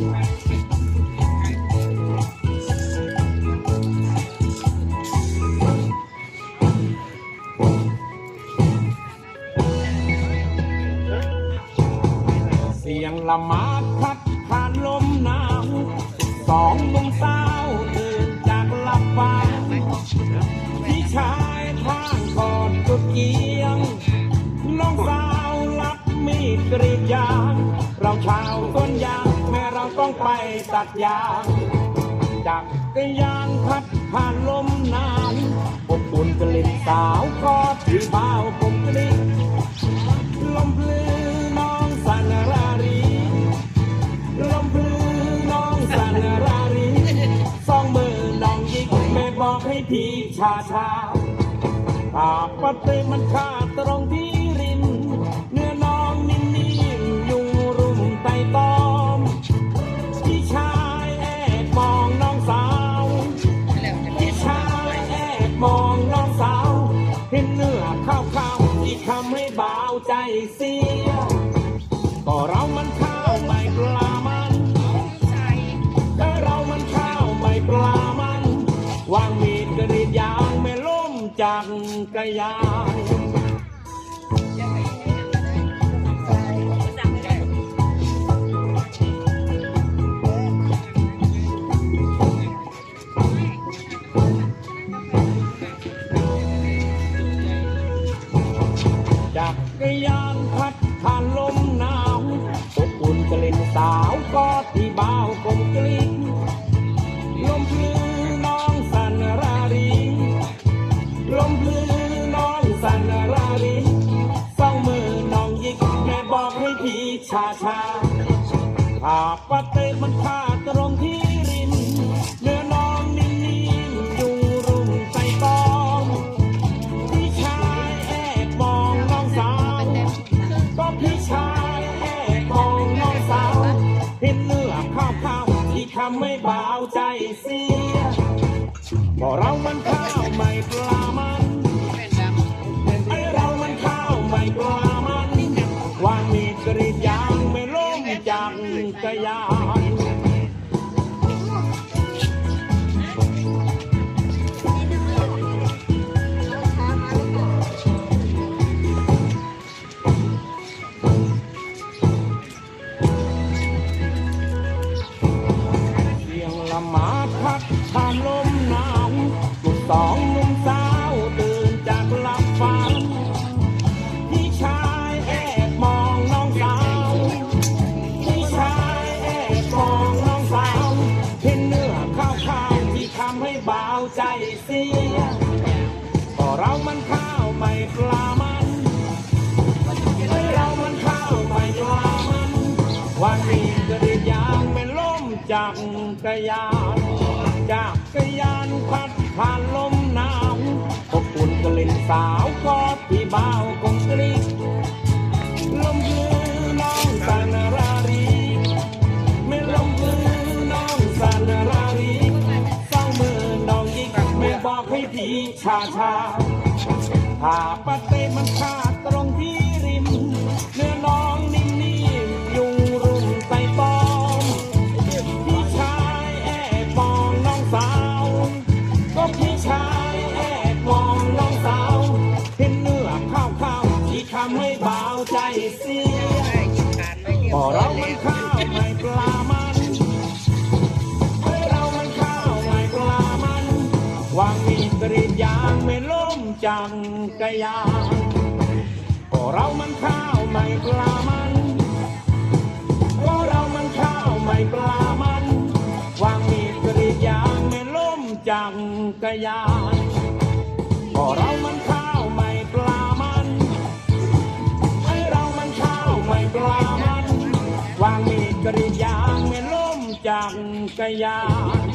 เสียงละมาดพัดผ่านลมหนาวสองหนุ่มสาตื่นจากหลับฝันพี่ชายข้างกอดจุดเกียงน้องสาวรับมีดกรีดยาง เราชาวสวนยาง ราต้องไปตัดยางจักรยานพัดผ่านลมหนาวอบอุ่นกลิ่นสาวกอดที่เบาวกลมกลิ้งลมพลือน้องสันรารีลมพลือน้องสันรารีสองมือน้องยิกแม่บอกให้พี่ชาชาหากปฏิมันค่าตร เสีย ก็เรามันข้าวไม่ปลามันก็เรามันข้าวไม่ปลามัน วางมีดกรีดยางไม่ล้มจากกระยาน จักรยานพัดผ่านลมหนาวอบอุ่นกลิ่นสาวกอดที่บ่าวกลมกลิ้งลมพลือน้องสันรารีลมพลือน้องสันรารีสองมือน้องยิกแม่บอกให้พี่ชาชาหากว่าเตะมันขาตรงที่ ทำให้บ่าใจเสียก็เรามันข้าวไม่ปลามัน มาพัดผ่านลมหนาวลูกสองนุ่มสาวตื่นจากหลับฝันพี่ชายแอบมองน้องสาวพี่ชายแอบมองน้องสาวเห็นเนื้อข้าวข้าวที่ทำให้เบาใจเสียก็เรามันข้าวไม่ปลามันเรามันข้าวไม่ปลามันวันนี้ จากกรยานจากกรยานพัดผ่านลมหนาวอบอุ่นกลิ่นสาวกอดที่เบาคงกรีลมยืนน้องสันรารีไม่ลมยืนน้องสันรารีสองมือน้องยิกไม่บอกให้พี่ชาชาถ้าปะเตมันขาดตรงที่ ใจเสียก็เรามันข้าวไม่ปลามันให้เรามันข้าวไม่ปลามันวางมีดกรีดยางไม่ล้มจังกระยานก็เรามันข้าวไม่ปลามันก็เรามันข้าวไม่ปลามันวางมีดกรีดยางไม่ล้มจังกระยาน กรีดยางไม่ล้มจังกระยาน